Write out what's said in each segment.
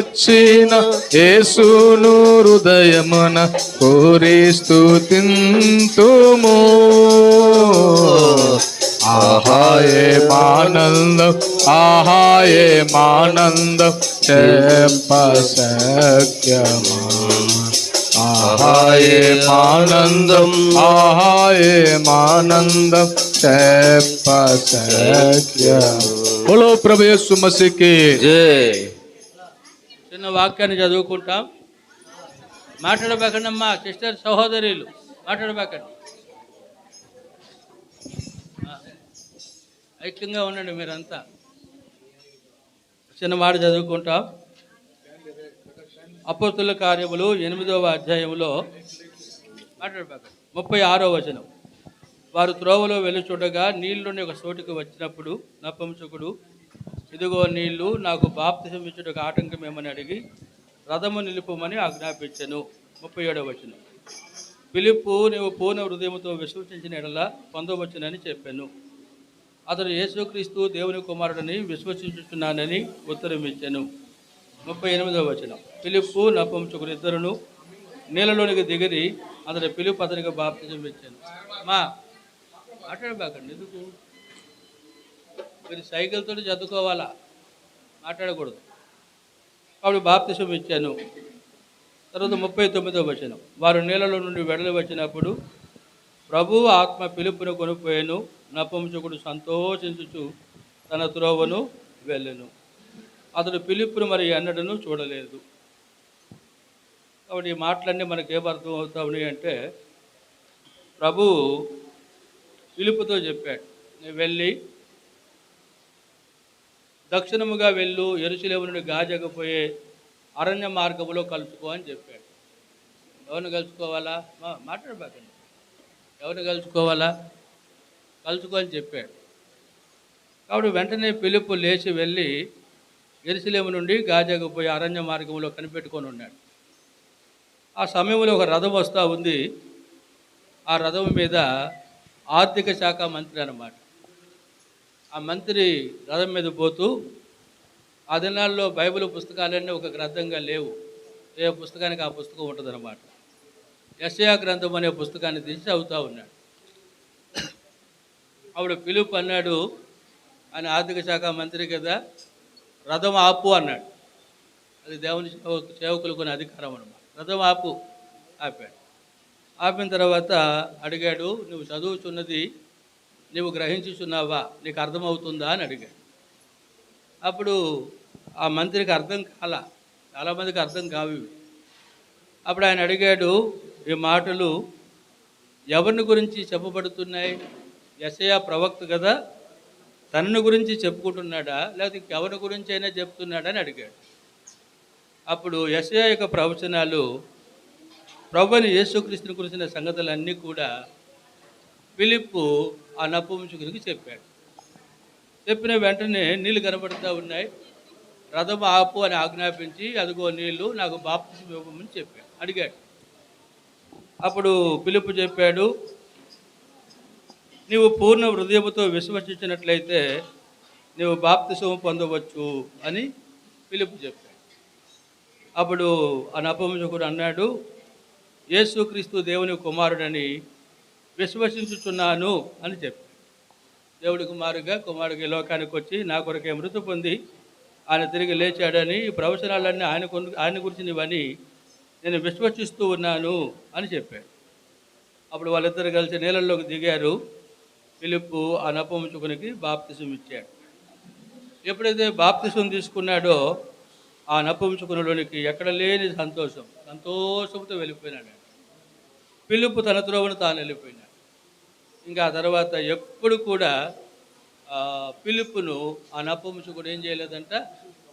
వచ్చిన యేసును హృదయమున కోరి స్తుతింతుము. ఆహాయే మానందం ఆహాయే మానందం చెప్ప సఖ్యమా ఆహాయే మానందం ఆహాయే మానందం చెప్ప సఖ్యం బోలో ప్రభు యేసు మసీకి జై. చిన్న వాక్యాన్ని చదువుకుంటాం. మాట్లాడబేకండి అమ్మా సిస్టర్ సహోదరులు. మాట్లాడబేకండి ఐక్యంగా ఉండండి మీరంతా. చిన్న మాట చదువుకుంటాం. అపోస్తుల కార్యములు ఎనిమిదవ అధ్యాయంలో మాట్లాడబేకండి ముప్పై ఆరో వచనం. వారు త్రోవలో వెళ్ళుచుండగా నీళ్ళుని ఒక చోటుకు వచ్చినప్పుడు నపంసకుడు ఇదిగో నీళ్ళు నాకు బాప్తిసం ఇచ్చుటకు ఆటంకమేమని అడిగి రథము నిలుపుమని ఆజ్ఞాపించను. ముప్పై ఏడవ వచనం. పిలుపు నీవు పూర్ణ హృదయంతో విశ్వసించిన ఎడల పొందవచ్చునని చెప్పాను. అతడు యేసుక్రీస్తు దేవుని కుమారుడని విశ్వసించుచున్నానని ఉత్తరం ఇచ్చాను ముప్పై ఎనిమిదవ వచనం. పిలుపు నపంచుకుని ఇద్దరును నీళ్ళలోనికి దిగిరి అతని పిలుపు అతనికి బాప్తిజం ఇచ్చాను. మా మాట్లాడబాకండి. ఎందుకు? మీరు సైకిల్తో చదువుకోవాలా? మాట్లాడకూడదు. అప్పుడు బాప్తిసం ఇచ్చాను. తర్వాత ముప్పై తొమ్మిదో వచనం. వారు నీళ్ళలో నుండి వెడలి వచ్చినప్పుడు ప్రభువు ఆత్మ పిలుపును కొనిపోయాను నపంచకుడు సంతోషించుచు తన త్రోవను వెళ్ళను. అతడు పిలుపును మరి ఎన్నడను చూడలేదు. కాబట్టి ఈ మాటలన్నీ మనకు ఏం అర్థం అంటే ప్రభువు పిలుపుతో చెప్పాడు నేను వెళ్ళి దక్షిణముగా వెళ్ళు ఎరుసలేము నుండి గాజకపోయే అరణ్య మార్గములో కలుసుకో అని చెప్పాడు. ఎవరిని కలుసుకోవాలా? మా మాట్లాడబాకండి. ఎవరిని కలుసుకోవాలా? కలుసుకో అని చెప్పాడు. కాబట్టి వెంటనే పిలుపు లేచి వెళ్ళి ఎరుసలేము నుండి గాజకపోయే అరణ్య మార్గంలో కనిపెట్టుకొని ఉన్నాడు. ఆ సమయంలో ఒక రథం వస్తూ ఉంది. ఆ రథం మీద ఆర్థిక శాఖ మంత్రి అన్నమాట. ఆ మంత్రి రథం మీద పోతూ ఆ దినాల్లో బైబిల్ పుస్తకాలన్నీ ఒక గ్రంథంగా లేవు. ఏ పుస్తకానికి ఆ పుస్తకం ఉంటుందన్నమాట. యశయా గ్రంథం అనే పుస్తకాన్ని తీసి చదువుతూ ఉన్నాడు. ఆవిడ పిలుపు అన్నాడు ఆయన ఆర్థిక శాఖ మంత్రి కదా రథం ఆపు అన్నాడు. అది దేవుని సేవకులు కొన్ని అధికారం అనమాట రథం ఆపు ఆపాడు. ఆపిన తర్వాత అడిగాడు నువ్వు చదువుతున్నది నీవు గ్రహించుచున్నావా? నీకు అర్థమవుతుందా అని అడిగాడు. అప్పుడు ఆ మంత్రికి అర్థం కాల చాలామందికి అర్థం కావి అప్పుడు ఆయన అడిగాడు ఈ మాటలు ఎవరిని గురించి చెప్పబడుతున్నాయి? యశయా ప్రవక్త కదా తనను గురించి చెప్పుకుంటున్నాడా? లేకపోతే ఎవరి గురించి అయినా చెప్తున్నాడా అని అడిగాడు. అప్పుడు యశయా యొక్క ప్రవచనాలు ప్రభుని యేసుక్రీస్తుని గురించిన సంగతులన్నీ కూడా పిలుపు ఆ నపుంసకునికి చెప్పాడు. చెప్పిన వెంటనే నీళ్ళు కనబడుతూ ఉన్నాయి. రథం ఆపు అని ఆజ్ఞాపించి అదిగో నీళ్ళు నాకు బాప్తిసం ఇవ్వమని చెప్పాడు. అడిగాడు. అప్పుడు పిలుపు చెప్పాడు నీవు పూర్ణ హృదయముతో విశ్వసించినట్లయితే నీవు బాప్తిసం పొందవచ్చు అని పిలుపు చెప్పాడు. అప్పుడు ఆ నపంసకుడు అన్నాడు యేసుక్రీస్తు దేవుని కుమారుడని విశ్వసించుచున్నాను అని చెప్పి. దేవుడి కుమారుగా కుమారుడికి లోకానికి వచ్చి నా కొరకే మృతి పొంది ఆయన తిరిగి లేచాడని ఈ ప్రవచనాలన్నీ ఆయన ఆయన గురించినవని నేను విశ్వసిస్తూ ఉన్నాను అని చెప్పాడు. అప్పుడు వాళ్ళిద్దరు కలిసి నీళ్ళల్లోకి దిగారు. పిలుపు ఆ బాప్తిసం ఇచ్చాడు. ఎప్పుడైతే బాప్తిసం తీసుకున్నాడో ఆ నపంచుకునలోనికి ఎక్కడ లేని సంతోషం సంతోషంతో వెళ్ళిపోయినాడు. పిలుపు తన త్రోవను తాను వెళ్ళిపోయినాడు. ఇంకా ఆ తర్వాత ఎప్పుడు కూడా పిలుపును ఆ నపంచుకుడు ఏం చేయలేదంట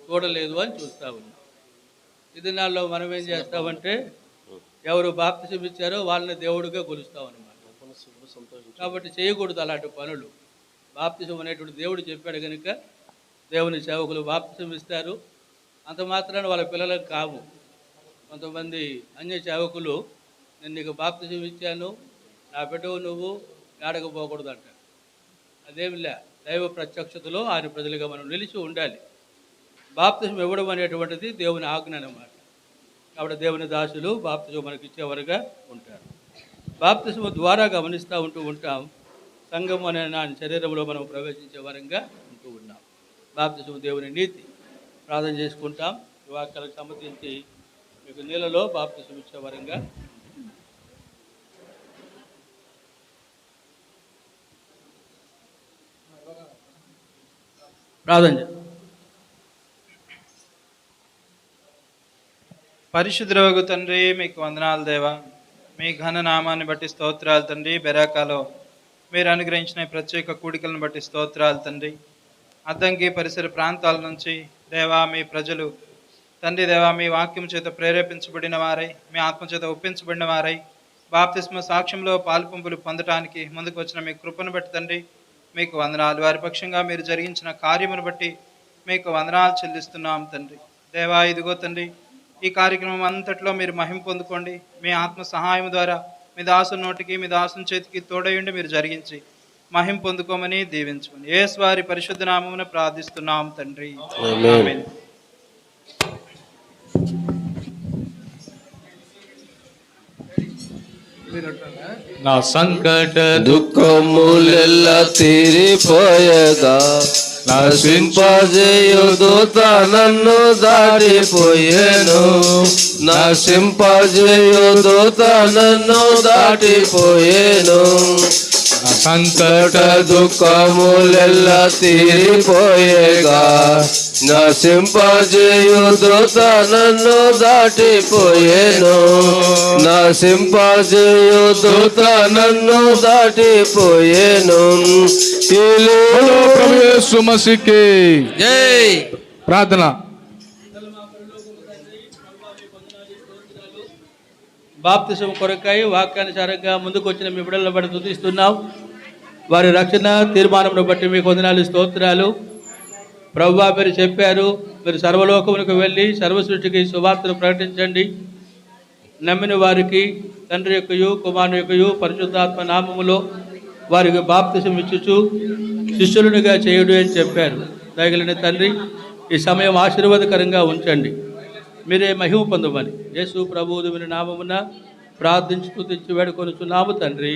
చూడలేదు అని చూస్తూ ఉన్నాం. ఈ దినాల్లో మనం ఏం చేస్తామంటే ఎవరు బాప్తిసం ఇచ్చారో వాళ్ళని దేవుడిగా కొలుస్తాం అనమాట కాబట్టి చేయకూడదు అలాంటి పనులు. బాప్తిసం అనేటువంటి దేవుడు చెప్పాడు కనుక దేవుని సేవకులు బాప్తిసం ఇస్తారు. అంత మాత్రాన వాళ్ళ పిల్లలకు కావు. కొంతమంది అన్య సేవకులు నేను నీకు బాప్తిసం ఇచ్చాను నా బిడ్డవు నువ్వు ఏడకపోకూడదు అంటారు అదేమిలే? దైవ ప్రత్యక్షతలో ఆయన ప్రజలుగా మనం నిలిచి ఉండాలి. బాప్తిజం ఇవ్వడం అనేటువంటిది దేవుని ఆజ్ఞ అన్నమాట. కాబట్టి దేవుని దాసులు బాప్తిజం మనకి ఇచ్చేవారుగా ఉంటారు. బాప్తిజం ద్వారా గమనిస్తూ ఉంటూ ఉంటాం. సంఘం అనే నా శరీరంలో మనం ప్రవేశించే వరంగా ఉంటూ ఉన్నాం. బాప్తిజం దేవుని నీతి. ప్రార్థన చేసుకుంటాం. ఈ వాక్యాలకు సంబంధించి మీకు నీళ్ళలో బాప్తిజం ఇచ్చే వరంగా ప్రార్థన పరిశుద్రవగు తండ్రి మీకు వందనాలు దేవా. మీ ఘన నామాన్ని బట్టి స్తోత్రాలు తండ్రి. బెరాకాలో మీరు అనుగ్రహించిన ప్రత్యేక కూడికలను బట్టి స్తోత్రాలు తండ్రి. అద్దంకి పరిసర ప్రాంతాల నుంచి దేవా మీ ప్రజలు తండ్రి దేవా మీ వాక్యం చేత ప్రేరేపించబడిన వారై మీ ఆత్మ చేత ఒప్పించబడిన వారై బాప్తిస్మ సాక్ష్యంలో పాలుపంపులు పొందటానికి ముందుకు వచ్చిన మీ కృపను బట్టి తండ్రి మీకు వందనాలు. వారి పక్షంగా మీరు జరిగించిన కార్యమును బట్టి మీకు వందనాలు చెల్లిస్తున్నాం తండ్రి. దేవా ఇదిగో తండ్రి ఈ కార్యక్రమం అంతట్లో మీరు మహిమ పొందుకోండి. మీ ఆత్మ సహాయం ద్వారా మీ దాసు నోటికి మీ దాసుని చేతికి తోడయుండి మీరు జరిగించి మహిం పొందుకోమని దీవించుకోండి. యేసు వారి పరిశుద్ధ నామమున ప్రార్థిస్తున్నాం తండ్రి. ఆమేన్. నా సంకట దుఃఖములెల్ల తీరిపోయగా నశింపజేయుదూత నన్ను దాటిపోయేను. నశింపజేయుదూత నన్ను దాటిపోయేను. సంకట కట దుఃఖములెల్ల తీరిపోయేగా నశింపజేయుదూత నన్ను దాటిపోయేను. నశింపజేయుదూత నన్ను దాటిపోయేను. బోలో ప్రభు యేసు మసీకి జై. ప్రార్థన. బాప్తిసం కొరకై వాక్యానుసారంగా ముందుకు వచ్చిన మీ బిడ్డలను బట్టి తుతిస్తున్నాం వారి రక్షణ తీర్మానం బట్టి మీకు వందనాలు స్తోత్రాలు. ప్రభు మీరు చెప్పారు. మీరు సర్వలోకమునకు వెళ్ళి సర్వసృష్టికి సువార్తను ప్రకటించండి. నమ్మిన వారికి తండ్రి యొక్కయు కుమారుని యొక్కయు పరిశుద్ధాత్మ నామములో వారికి బాప్తిసం ఇచ్చుచు శిష్యులునిగా చేయుడు అని చెప్పారు. తగిలిన తండ్రి ఈ సమయం ఆశీర్వాదకరంగా ఉంచండి. మీరే మహిమ పొందమని. యేసు ప్రభువు మీ నామమున ప్రార్థించి తుతించి వేడుకొనుచున్నాము తండ్రి.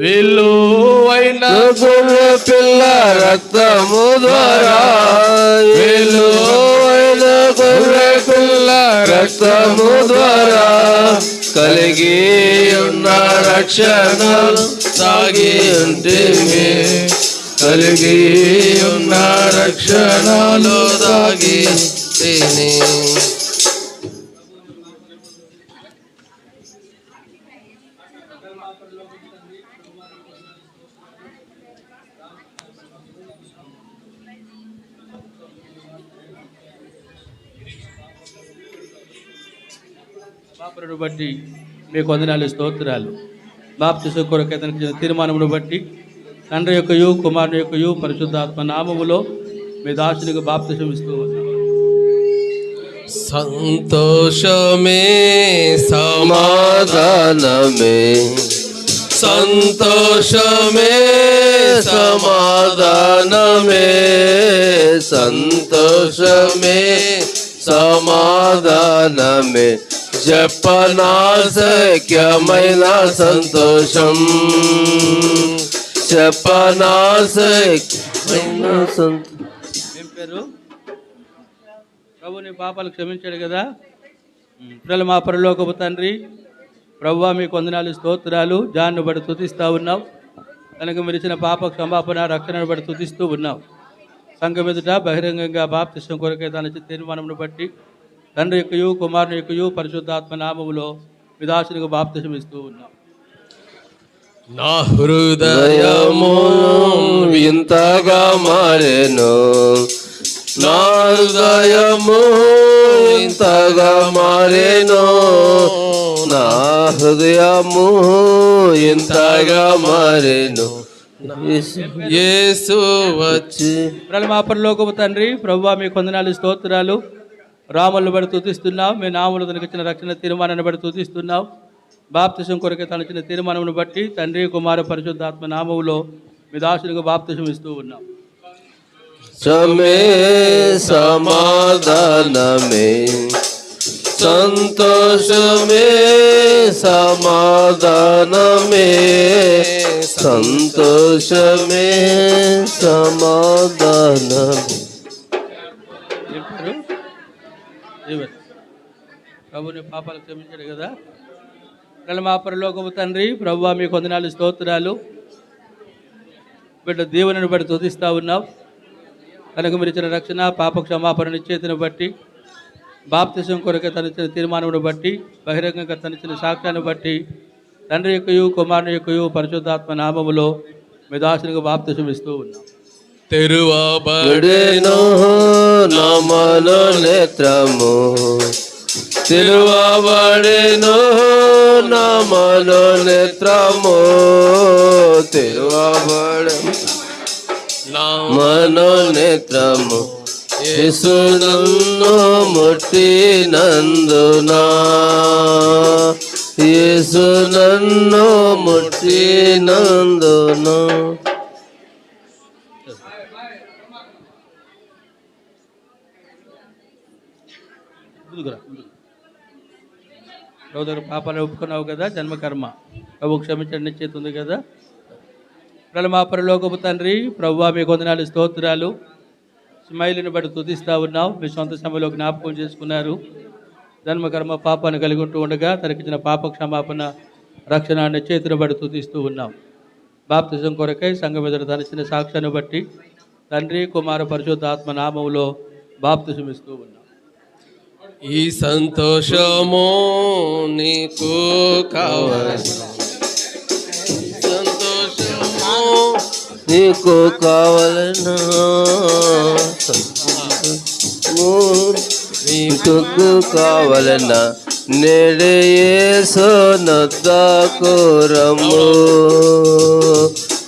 విలువైన పిల్ల రక్తము ద్వారా విలువైన పిల్ల రక్తము ద్వారా కలిగి ఉన్న రక్షణలు సాగి ఉంటేమి కలిగి ఉన్న రక్షణలు సాగి ఉంటేనే. బాపులను బట్టి మీకు వందనాలు స్తోత్రాలు. బాప్తిసు కొరకు అతనికి తీర్మానమును బట్టి తండ్రి యొక్కయు కుమారుని యొక్కయు పరిశుద్ధాత్మ నామములో మీ దాసునికి బాప్తిసం ఇస్తూ సంతోషమే సమాధానమే. సంతోషమే సమాధానమే. సంతోషమే సమాధానమే. చెప్పనాశక్యమైన సంతోషం చెప్పనాశక్యమైన సంతోషం పేరు? ప్రభు నీ పాపాలు క్షమించాడు కదా. పిల్లలు మా పరలోకపు తండ్రి. ప్రభు మీ కొందనాలు స్తోత్రాలు. జాన్ను బట్టి తుతిస్తూ ఉన్నావు. తనకు మెరిచిన పాప క్షమాపణ రక్షణను బట్టి తుతిస్తూ ఉన్నావు. సంఘం ఎదుట బహిరంగంగా బాప్తిష్టం కొరకే తన తీర్మానమును బట్టి తండ్రి యొక్కయు కుమారుని యొక్కయు పరిశుద్ధాత్మ నామములో విదాసునికి ఇస్తూ ఉన్నాం. నా హృదయము ఇంతగా మారెను. నా హృదయము ఇంతగా మారెను. నా హృదయము ఇంతగా మారెను. యేసు వచ్చి. మా పరలోకపు తండ్రి ప్రభు మీ కొందనాలు స్తోత్రాలు. రాములను బట్టి తుతిస్తున్నావు మీ నాములు తనకిచ్చిన రక్షణ తీర్మానాన్ని బట్టి తుతిస్తున్నావు బాప్తిసం కొరకు తనచిన తీర్మానమును బట్టి తండ్రి కుమార పరిశుద్ధాత్మ నామములో మీ దాసునికి బాప్తిసం ఇస్తూ ఉన్నాం. సమే సమాధానమే సంతోషమే సమాధానమే సంతోషమే సమాధానమే. ప్రభుని పాపాలు క్షమించాడు కదా. పిల్లల మా పరలోకము తండ్రి ప్రభు మీ కొందనాలు స్తోత్రాలు. బిడ్డ దేవుని బట్టి తుదిస్తూ ఉన్నాం కనుక మీరు ఇచ్చిన రక్షణ పాప క్షమాపణ నిశ్చేతను బట్టి బాప్తిసం కొరకు తన ఇచ్చిన తీర్మానమును బట్టి బహిరంగంగా తన ఇచ్చిన సాక్ష్యాన్ని బట్టి తండ్రి యొక్కయు కుమారుని యొక్కయు పరిశుద్ధాత్మ నామములో మీ దాసునికి బాప్తిసం ఇస్తూ ఉన్నాం. విడేను నమను నేత్రము. తిరువబడేను నమను నేత్రము. తిరువబడ మనో నేత్రము. యేసు నన్ను ముట్టినందునా యేసు నన్ను ముట్టినందునా సోదరు దగ్గర పాపాలు ఒప్పుకున్నావు కదా జన్మకర్మ. ప్రభు క్షమించండి చేతుంది ఉంది కదా. పిల్లల మా పరలోకపు తండ్రి ప్రభు మీ కొందనాలు స్తోత్రాలు. స్మైల్ని బట్టి తుదిస్తూ ఉన్నావు మీ సొంత సమయంలో జ్ఞాపకం చేసుకున్నారు. జన్మకర్మ పాపాన్ని కలిగి ఉంటూ ఉండగా తనకిచ్చిన పాప క్షమాపణ రక్షణ చేతిని బట్టి తుదిస్తూ ఉన్నాం బాప్తిజం కొరకై సంఘం ఎదుట తనచిన సాక్ష్యాన్ని బట్టి తండ్రి కుమార పరిశుద్ధ ఆత్మ నామములో బాప్తిజం ఉన్నాం ఈ సంతోషము నీకు కావాలి. సంతోషము నీకు కావలనా సంతోషము నీకు కావలనా నేడే సోనద్దకురము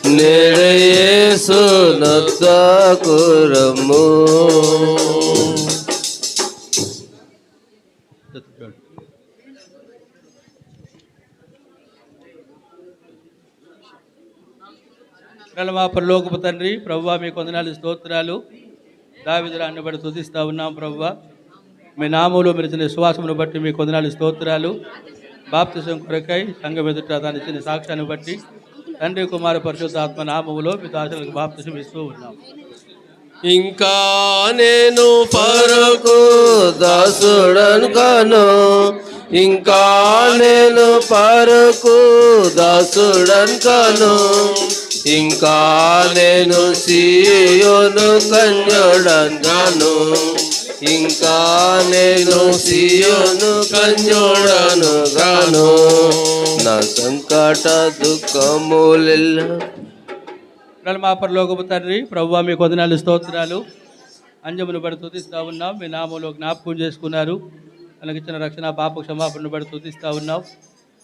నేడే సోనద్దకురము పిల్లల మా పరలోకపు తండ్రి ప్రవ్వ మీ కొందనాలు స్తోత్రాలు. దావిదురాన్ని బట్టి తుదిస్తూ ఉన్నాం ప్రవ్వ. మీ నామంలో మెరిచిన విశ్వాసమును బట్టి మీ కొందనాలు స్తోత్రాలు. బాప్తిసం కొరకై సంఘం ఎదుట దాని ఇచ్చిన సాక్ష్యాన్ని బట్టి తండ్రి కుమార పరిశుద్ధ ఆత్మ నామములో మీ దాసులకు బాప్తిసం ఇస్తూ ఉన్నాం. ఇంకా నేను పరకు దాసుడను కాను ఇంకా నేను పరకు దాసుడను కాను ఇంకా నేను సీయోను కన్యోడను గాను ఇంకా నేను సీయోను కన్యోడను గాను నా సంకట దుఃఖములెల్ల పిల్లల మా పరలోకపు తండ్రి ప్రభు మీ కొందనాలు స్తోత్రాలు. అంజమును బడి తుదిస్తూ ఉన్నాం. మీ నామంలో జ్ఞాపకం చేసుకున్నారు. మనకి ఇచ్చిన రక్షణ పాప క్షమాపణను బట్టి తుదిస్తూ ఉన్నాం.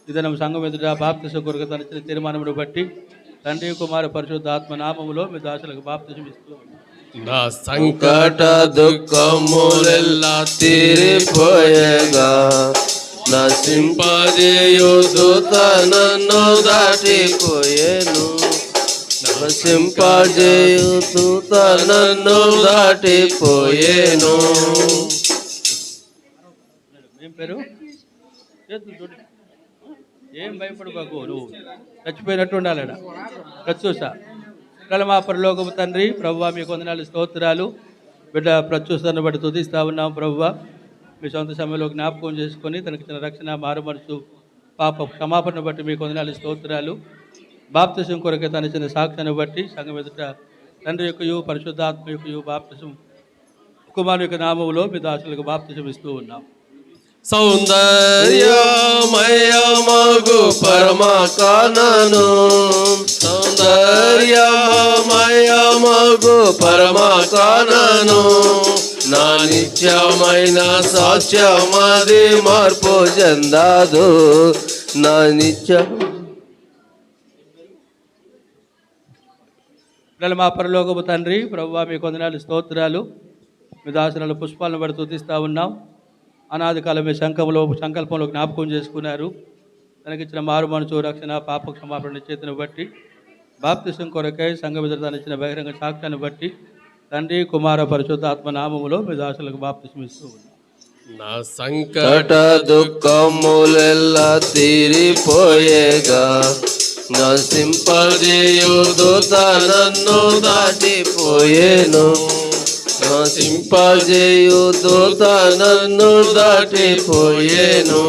ఇదనం సంఘం ఎదుట బాప్తిసం కొరకు తన ఇచ్చిన తీర్మానమును బట్టి తండ్రి కుమారు పరిశుద్ధ ఆత్మ నామములో మీ దాసులకు బాప్తిసం ఇస్తూ నా సంకట దుఃఖములెల్లా తీరిపోయేగా నశింపజేయుదు నన్ను దాటిపోయేను. నశింపజేయుదు నన్ను దాటిపోయేను. ఏం పేరు? ఏం భయపడబాకు నువ్వు? చచ్చిపోయినట్టు ఉండాలడ ప్రత్యూష కలమా పరలోకపు తండ్రి ప్రభువా మీ కొందనాలు స్తోత్రాలు. బిడ్డ ప్రత్యూషను బట్టి తుదిస్తా ఉన్నాం ప్రభువా మీ సొంత సమయంలో జ్ఞాపకం చేసుకొని తనకి తన రక్షణ మారుమరుచు పాప క్షమాపణ బట్టి మీ కొందనాలు స్తోత్రాలు. బాప్తిసం కొరకే తన ఇచ్చిన సాక్ష్యాన్ని బట్టి సంఘం ఎదుట తండ్రి యొక్క యు పరిశుద్ధాత్మ యొక్క యు బాప్తిసం కుమారు యొక్క నామంలో మీ దాసులకు బాప్తిసం ఇస్తూ ఉన్నాం. సౌందర్యమయమగు పరమ కానను సౌందర్యమయమగు పరమ కానను నా నిత్యమైన సాక్ష్యమది మార్పు చెందాదు నా నిత్యం పిల్లల మా పరలోకపు తండ్రి ప్రభువా మీ కొందనాలు స్తోత్రాలు మీ దాసనాలు పుష్పాలను పడి తుదిస్తూ ఉన్నాం. అనాది కాలం మీ శంఖంలో సంకల్పంలో జ్ఞాపకం చేసుకున్నారు. తనకిచ్చిన మారు మనసు రక్షణ పాప క్షమాపణ చేతిని బట్టి బాప్తిసం కొరకై సంఘ ఇచ్చిన బహిరంగ సాక్ష్యాన్ని బట్టి తండ్రి కుమార పరిశుద్ధాత్మ నామములో మీ దాసులకు బాప్తిస్మిస్తూ ఉన్నాం. నా సంకట దుఃఖములెల్ల తీరిపోయేగా నసింపజేయు దూత నన్ను దాటిపోయేను. నసింపజేయు దూత నన్ను దాటిపోయేను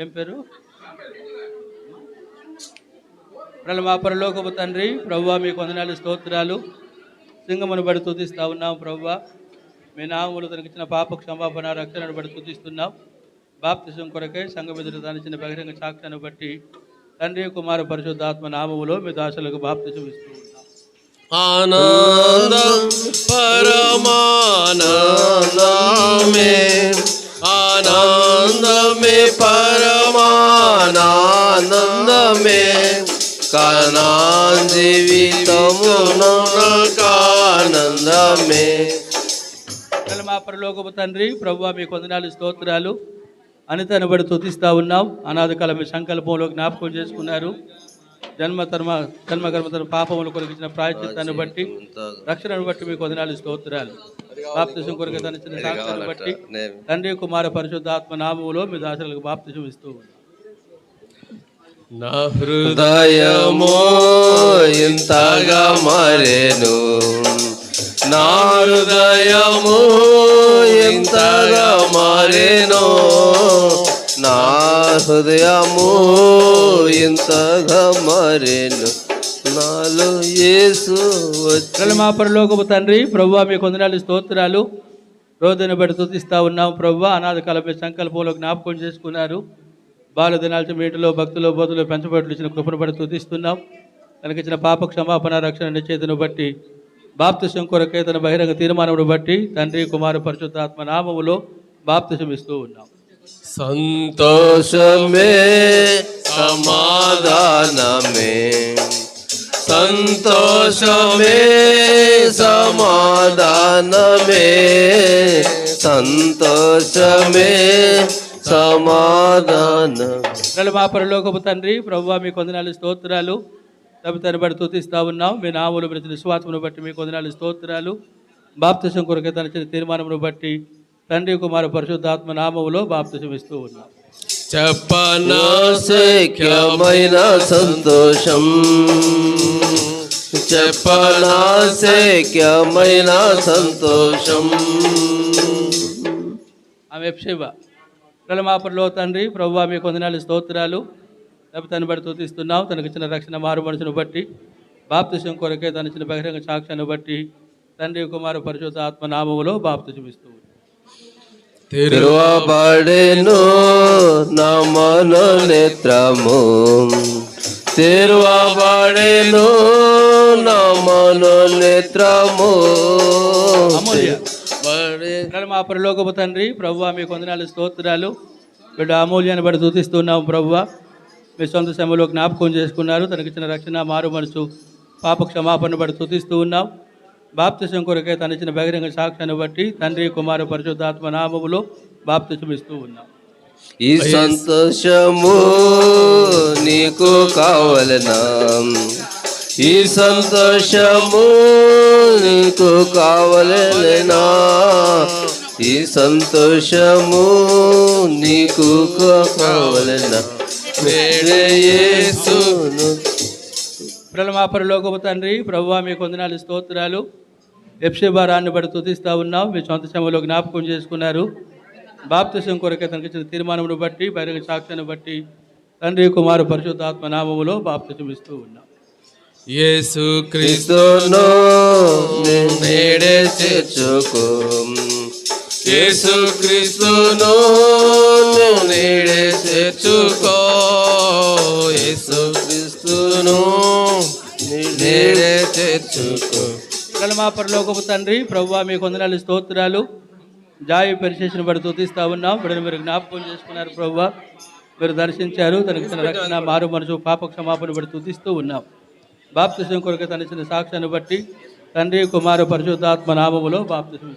ఏం పేరు? మా పరలోకపు తండ్రి ప్రవ్వ మీ వందనాలు స్తోత్రాలు. సింగమును బడి తుదిస్తా ఉన్నాం ప్రవ్వ మీ నామములు తనకిచ్చిన పాప క్షమాపణ రక్షణను బట్టి తుదిస్తున్నాం. బాప్తిసం కొరకై సంఘ ఎదురు దానిచ్చిన బహిరంగ సాక్ష్యాన్ని బట్టి తండ్రి కుమార పరిశుద్ధాత్మ నామములో మీ దాసులకు బాప్తిసం ఇస్తూ ఆనంద పరమానందమే. ఆనందమే పరమానందమే. కానా జీవితము ఆనందమే పిల్లల మా పరలోకపు తండ్రి ప్రభువా మీ కొందనాలు స్తోత్రాలు. అనితను బడి తుతిస్తా ఉన్నాం. అనాథ కాలం మీ సంకల్పంలో జ్ఞాపకం చేసుకున్నారు. జన్మ తర్మ జన్మ కర్మ తన పాపములు కొరికించిన ప్రాయచిత్తాన్ని బట్టి రక్షణను బట్టి మీ కొందనాలు స్తోత్రాలు. బాప్తిసం కొరకు తన చిన్న సాక్ష్యాన్ని బట్టి తండ్రి కుమార పరిశుద్ధాత్మ నామములో మీ దాసులకు బాప్తిసం ఇస్తూ నా హృదయమో ఇంతగా మారేను నా హృదయము ఇంతగా మారేను నా హృదయము ఇంతగా మారేను నాలో యేసు మా పరలోకపు తండ్రి ప్రభువా మీ కొందనాలు స్తోత్రాలు. రోజుని బట్టి తుతిస్తా ఉన్నాం ప్రభువా. అనాథ కాలం మీ సంకల్పంలో జ్ఞాపకం చేసుకున్నారు. బాల దినాలతో భక్తులు బోధులు పెంచబడులు ఇచ్చిన కృపను బట్టి తుతిస్తున్నాం తనకిచ్చిన పాప క్షమాపణ రక్షణ నిశ్చేతను బట్టి బాప్తిసం కొరకే తన బహిరంగ తీర్మానమును బట్టి తండ్రి కుమార పరిశుద్ధాత్మ నామములో బాప్తిసం ఇస్తూ ఉన్నాం. సంతోషమే సమాధానమే. సంతోషమే సమాధానమే. సంతోషమే సమాధానం. మా పరలోకపు తండ్రి ప్రభువా మీ కొందనాలు స్తోత్రాలు. తను బట్టి తుతిస్తా ఉన్నాం. మీ నాములు ప్రతి విశ్వాసమును బట్టి మీ కొందనాలు స్తోత్రాలు. బాప్తిసం కొరకే తన చిన్న తీర్మానమును బట్టి తండ్రి కుమార పరిశుద్ధాత్మ నామములో బాప్తిసం ఇస్తూ ఉన్నాం. చెప్పనా శక్యమైన సంతోషం. చెప్పనా శక్యమైన సంతోషం. ఆమె ఎప్షేబ పిల్లల మా పరలో తండ్రి ప్రభువా మీ కొందనాలు స్తోత్రాలు. తను బట్టి తుతిస్తున్నాం తనకిచ్చిన రక్షణ మారు మనసును బట్టి బాప్తిసం కొరకే తన ఇచ్చిన బహిరంగ సాక్ష్యాన్ని బట్టి తండ్రి కుమార పరిశుద్ధాత్మ నామములో బాప్తిసం ఇస్తూ ఉన్నాం తిరువబడెను నా మనో నేత్రము. తిరువబడెను నా మనో నేత్రము. మా పరలోకపు తండ్రి ప్రభువా మీ కొందనాలు స్తోత్రాలు. బిడ్డ అమూల్యాన్ని బట్టి తుతిస్తున్నాం ప్రభువా. మీ సొంత సమయంలో జ్ఞాపకం చేసుకున్నారు. తనకిచ్చిన రక్షణ మారు మనసు పాప క్షమాపణ బట్టి తుతిస్తూ ఉన్నాం బాప్తిసం కొరకే తన ఇచ్చిన బహిరంగ సాక్ష్యాన్ని బట్టి తండ్రి కుమార పరిశుద్ధాత్మ నామములో బాప్తిసం ఇస్తూ ఉన్నాం. ఈ సంతోషము నీకు కావలనా. ఈ సంతోషము నీకు కావలేనా? ఈ సంతోషము నీకు కావలేనా? వేడే యేసును మా పరలోకపు తండ్రి ప్రభువా మీ కొందనాలు స్తోత్రాలు. ఎప్షిబారాన్ని బట్టి తుతిస్తూ ఉన్నాం. మీ సొంత సమయంలో జ్ఞాపకం చేసుకున్నారు. బాప్తిసం కొరకే తనకిచ్చిన తీర్మానమును బట్టి బహిరంగ సాక్ష్యాన్ని బట్టి తండ్రి కుమారు పరిశుద్ధాత్మ నామములో బాప్తిసం ఇస్తూ ఉన్నాం. యేసు క్రీస్తును నేడే చేర్చుకో యేసు క్రీస్తును నేడే చేర్చుకో యేసు క్రీస్తును నేడే చేర్చుకో మా పరలోకపు తండ్రి ప్రభువా మీ కొందనాలు స్తోత్రాలు. జాయి పరిశేషను బట్టి తుతిస్తూ ఉన్నాం. ఇప్పుడు మీరు జ్ఞాపకం చేసుకున్నారు ప్రభువా. మీరు దర్శించారు. తనకిచ్చిన రక్షణ మారు మనసు పాప క్షమాపణ బట్టి తుతిస్తూ ఉన్నాం. బాప్తిసం కొరకు తన ఇచ్చిన సాక్ష్యాన్ని బట్టి తండ్రి కుమారు పరిశుద్ధాత్మ నామములో బాప్తిసం.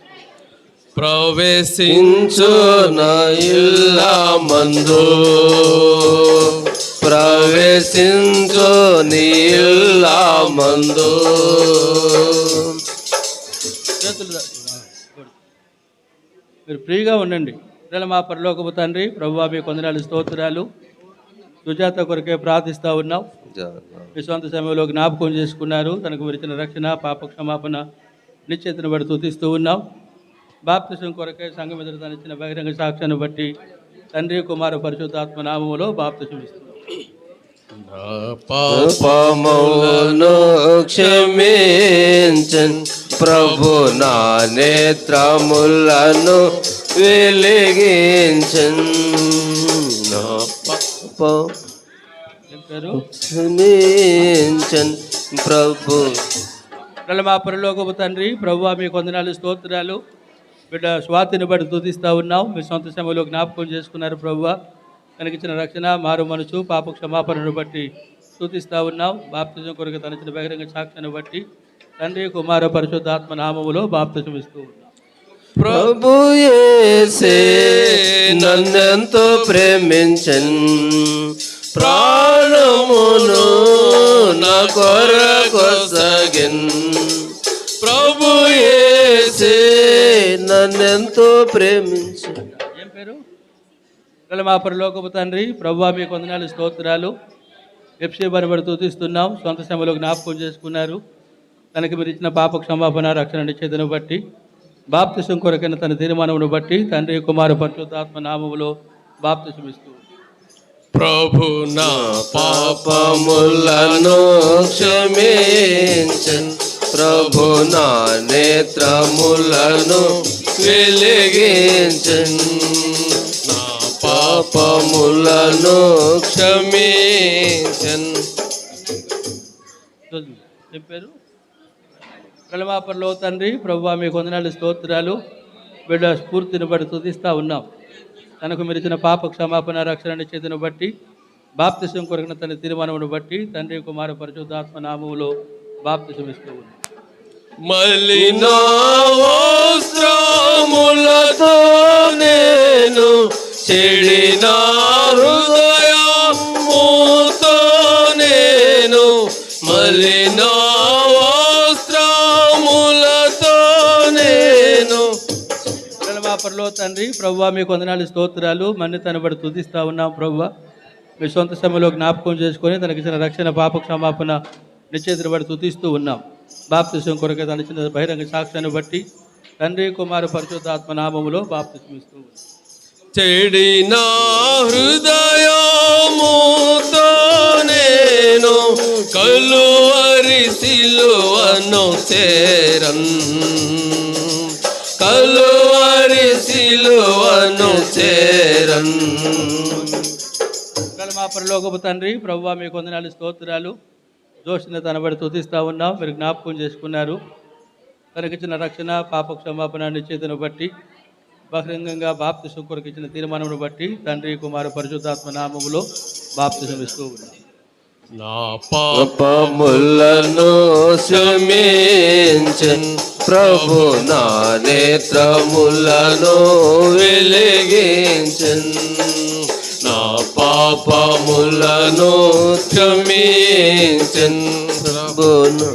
ప్రవేశించు మందు ప్రవేశించు నీ ఇల్ల మందు మీరు ఫ్రీగా ఉండండి. పిల్లల మా పరలోకపు తండ్రి ప్రభు మీ కొందనాలు స్తోత్రాలు. సుజాత కొరకే ప్రార్థిస్తూ ఉన్నాం. మీ సొంత సమయంలో జ్ఞాపకం చేసుకున్నారు. తనకు విరిచిన రక్షణ పాప క్షమాపణ నిశ్చేతను బట్టి తుతిస్తూ ఉన్నాం. బాప్తిసం కొరకే సంఘం ఎదురు తను ఇచ్చిన బహిరంగ సాక్ష్యాన్ని బట్టి తండ్రి కుమార పరిశుద్ధాత్మ నామములో బాప్తిసం ఇస్తున్నాం. పాపములను క్షమించన్ ప్రభు నా నేత్రములను వెలిగించన్. నా పాపం ఏం పేరు? ప్రభు. మా పరలోకపు తండ్రి ప్రభు మీ కొందనాలు స్తోత్రాలు. బిడ్డ స్వాతిని బట్టి తుతిస్తూ ఉన్నాం. మీ సొంత సమయంలో జ్ఞాపకం చేసుకున్నారు ప్రభు తనకిచ్చిన రక్షణ మారు మనసు పాప క్షమాపణను బట్టి స్తుతిస్తూ ఉన్నాం. బాప్తిజం కొరకు తనచిన బహిరంగ సాక్ష్యాన్ని బట్టి తండ్రి కుమార పరిశుద్ధాత్మ నామములో బాప్తిజం ఇస్తూ ఉన్నాం. ప్రభు యేసే నన్నెంతో ప్రేమించన్. ప్రాణమును నా కొరకొసగిన్ ప్రభు యేసే నన్నెంతో ప్రేమించన్. ఏం పేరు? మా పరలోకపు తండ్రి ప్రభు మీ కొందనాలు స్తోత్రాలు. ఎఫ్సీ బనబడి తుతిస్తున్నాం సొంత సమయంలో జ్ఞాపకం చేసుకున్నారు. తనకి మీరు ఇచ్చిన పాప క్షమాపణ రక్షణ నిశ్చేతను బట్టి. బాప్తిసం కొరకైన తన తీర్మానమును బట్టి తండ్రి కుమార పరిశుద్ధాత్మ నామములో బాప్తిసం ఇస్తూ ప్రభు నా పాపములను క్షమించన్ ప్రభు నా నేత్రములను వెలిగించన్ నా పాపములను క్షమించన్ ఏం పేరు? కలమాపరలో తండ్రి ప్రభు మీ కొందనాలు స్తోత్రాలు బిడ్డ స్ఫూర్తిని బట్టి తుదిస్తూ ఉన్నాం. తనకు మీరు ఇచ్చిన పాప క్షమాపణ రక్షణ నిశ్చేతను బట్టి బాప్తిసం కొరకున తన తీర్మానమును బట్టి తండ్రి కుమార పరిశుద్ధాత్మ నామములో బాప్తిసం ఇస్తూ ఉన్నాం. మలిన వస్త్రములతో నేను చెడిన హృదయముతో నేను మలిన పరలో తండ్రి ప్రవ్వ మీ వందనాలు స్తోత్రాలు మన్ని తన తుదిస్తూ ఉన్నాం ప్రవ్వ మీ సొంత సమయంలో జ్ఞాపకం చేసుకొని తనకిచ్చిన రక్షణ పాప క్షమాపణ నిశ్చేతను తుదిస్తూ తుతిస్తూ ఉన్నాం. బాప్తిసం కొరకే తన ఇచ్చిన బహిరంగ సాక్ష్యాన్ని బట్టి తండ్రి కుమారు పరిశుద్ధాత్మ నామములో బాప్తిసం చెడి నా చెడిన హృదయముతో నేను కలువరి సిలువను చేరన్. మా పరలోకపు తండ్రి ప్రభు మీ కొందనాలు స్తోత్రాలు. జోషిని తనబడి తుతిస్తూ ఉన్నాం. మీరు జ్ఞాపకం చేసుకున్నారు. తనకిచ్చిన రక్షణ పాప క్షమాపణ నిశ్చేతను బట్టి బహిరంగంగా బాప్తిసం కొరకు ఇచ్చిన తీర్మానమును బట్టి తండ్రి కుమార పరిశుద్ధాత్మ నామములో బాప్తిసం ఇస్తూ ఉన్నాం. నా పాపములను క్షమించన్ ప్రభు నా నేత్రములను వెలిగించన్. నా పాపములను క్షమించన్. ప్రభును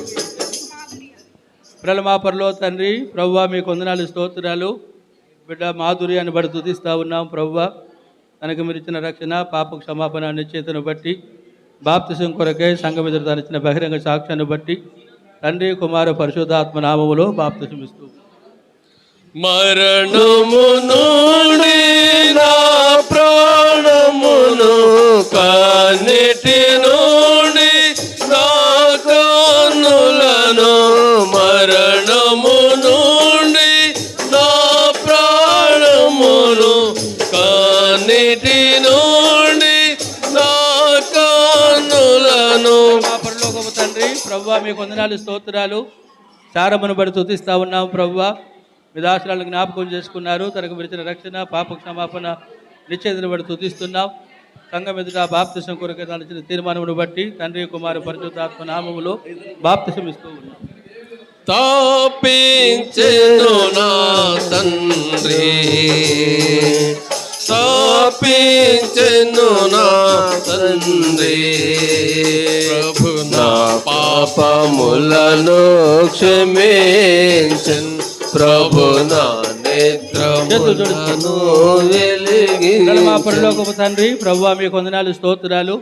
ప్రలమాపరలో తండ్రి ప్రవ్వా మీ వందనాలు స్తోత్రాలు. బిడ్డ మాధుర్యాన్ని బడి తుదిస్తూ ఉన్నాం ప్రవ్వా. తనకు మీరు ఇచ్చిన రక్షణ పాప క్షమాపణ నిశ్చేతను బట్టి బాప్తిసం కొరకై సంఘం ఎదురు బహిరంగ సాక్ష్యాన్ని బట్టి తండ్రి కుమారు పరిశుద్ధాత్మ నామములో బాప్తిసం మరణమును మరణము నా ప్రాణమును కన్నిటి నుండి నా కన్నులను మరణము ప్రభు ప్రవ్వా మీ కొందనాలు స్తోత్రాలు. సారమును బడి తుతిస్తా ఉన్నాం ప్రభు మీ దాసరాలను జ్ఞాపకం చేసుకున్నారు. తనకు విరిచిన రక్షణ పాప క్షమాపణ నిశ్చేతను బట్టి తుతిస్తున్నాం సంఘం ఎదుట బాప్తిసం కొరకు నడిచిన తీర్మానమును బట్టి తండ్రి కుమారు పరిశుద్ధాత్మ నామములో బాప్తిసం ఇస్తూ ఉన్నాం. తాపించెను నా తండ్రి. తాపించెను నా తండ్రి. ప్రభు నా పాపములను క్షమించన్. ప్రభు నా నేత్రములను వెలిగి మా పరలోకపు తండ్రి ప్రభు మీకు వందనాలు స్తోత్రాలు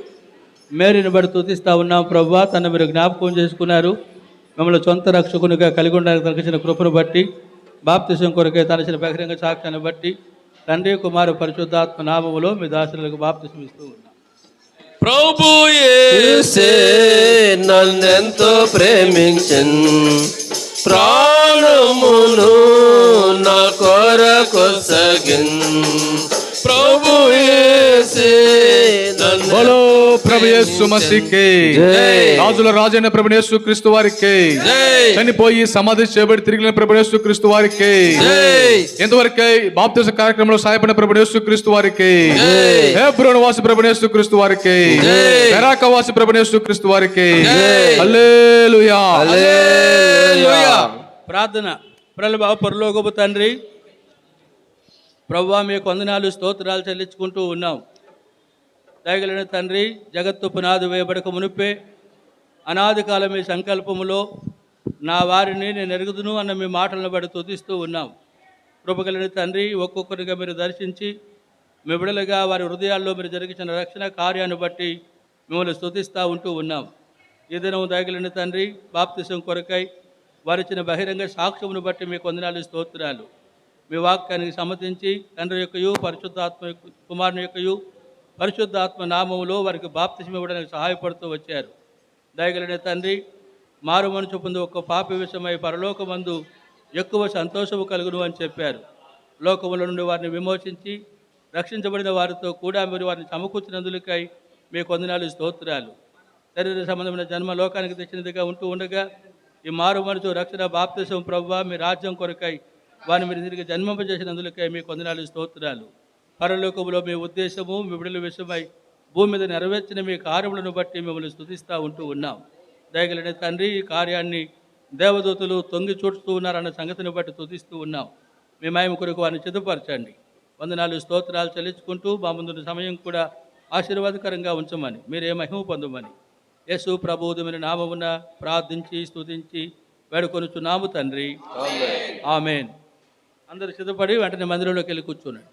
మేరీని బట్టి తుతిస్తా ఉన్నాం. ప్రభు తను మీరు జ్ఞాపకం చేసుకున్నారు. మిమ్మల్ని సొంత రక్షకునిగా కలిగి ఉండడానికి తలచిన కృపను బట్టి బాప్తిసం కొరకే తలచిన బహిరంగ సాక్ష్యాన్ని బట్టి తండ్రి కుమారు పరిశుద్ధాత్మ నామములో మీ దాసులకు బాప్తిస్తూ ఇస్తూ ప్రభు యేసే నన్నెంతో ప్రేమించన్ ప్రాణమును నా కొరకు సగిన్. యేసే నన్ను బోలో ప్రభు యేసు మసీకే. జై. రాజుల రాజైన ప్రభు యేసు క్రీస్తు వారికి. జై. చనిపోయి సమాధి చేయబడి తిరిగిన ప్రభు యేసు క్రీస్తు వారికి. జై. ఎంతవరకై బాప్తిస కార్యక్రమంలో సాయపడిన ప్రభు యేసు క్రీస్తు వారికి. జై. హేబ్రోన్ వాసి ప్రభు యేసు క్రీస్తు వారికి. జై. బెరాక వాసి ప్రభు యేసు క్రీస్తు వారికి. జై. హల్లెలూయా. హల్లెలూయా. ప్రార్థన. ప్రలభ పరలోకపు తండ్రి ప్రభు మీకు వందనాలు స్తోత్రాలు చెల్లించుకుంటూ ఉన్నాం. దయగలిన తండ్రి జగత్తు పునాది వేయబడక మునిపే అనాది కాలం మీ సంకల్పములో నా వారిని నేను ఎరుగుదును అన్న మీ మాటలను బట్టి తుదిస్తూ ఉన్నాం. కృపగలిగిన తండ్రి ఒక్కొక్కరిగా మీరు దర్శించి మీ బిడలుగా వారి హృదయాల్లో మీరు జరిగించిన రక్షణ కార్యాన్ని బట్టి మిమ్మల్ని స్థుతిస్తూ ఉంటూ ఉన్నాం. ఈ దినం దయగలిని తండ్రి బాప్తిసం కొరకై వారిచ్చిన బహిరంగ సాక్ష్యమును బట్టి మీకు వందనాలు స్తోత్రాలు. మీ వాక్యానికి సమ్మతించి తండ్రి యొక్కయు పరిశుద్ధాత్మ యొక్క- కుమారుని యొక్కయు పరిశుద్ధాత్మ నామములో వారికి బాప్తిసం ఇవ్వడానికి సహాయపడుతూ వచ్చారు. దయగలిగిన తండ్రి మారు మనసు పొంది ఒక పాప విషయమై పరలోకమందు ఎక్కువ సంతోషము కలుగును అని చెప్పారు. లోకముల నుండి వారిని విమోచించి రక్షించబడిన వారితో కూడా మీరు వారిని సమకూర్చినందులకై మీ కొందనాలు స్తోత్రాలు. శరీర సంబంధమైన జన్మ లోకానికి తెచ్చినదిగా ఉంటూ ఉండగా ఈ మారు మనసు రక్షణ బాప్తిసం ప్రవ్వ మీ రాజ్యం కొరకై వారిని మీరు తిరిగి జన్మింపజేసినందులకై మీ కొందనాలు స్తోత్రాలు. పరలోకములో మీ ఉద్దేశము మీ విడుదల విషయమై భూమి మీద నెరవేర్చిన మీ కార్యములను బట్టి మిమ్మల్ని స్తుతిస్తూ ఉంటూ ఉన్నాం. దయగలిగిన తండ్రి ఈ కార్యాన్ని దేవదూతలు తొంగి చూడుతూ ఉన్నారన్న సంగతిని బట్టి తుదిస్తూ ఉన్నాం. మీ మహిమ కొరకు వారిని సిద్ధపరచండి. వందనాలు స్తోత్రాలు చెల్లించుకుంటూ మా ముందున్న సమయం కూడా ఆశీర్వాదకరంగా ఉంచమని మీరే మహిమ పొందమని. యేసు ప్రబోధమైన నామమున ప్రార్థించి స్తుతించి వేడుకొనుచున్నాము తండ్రి. ఆమెన్. అందరు సిద్ధపడి వెంటనే మందిరంలోకి వెళ్ళి కూర్చున్నాడు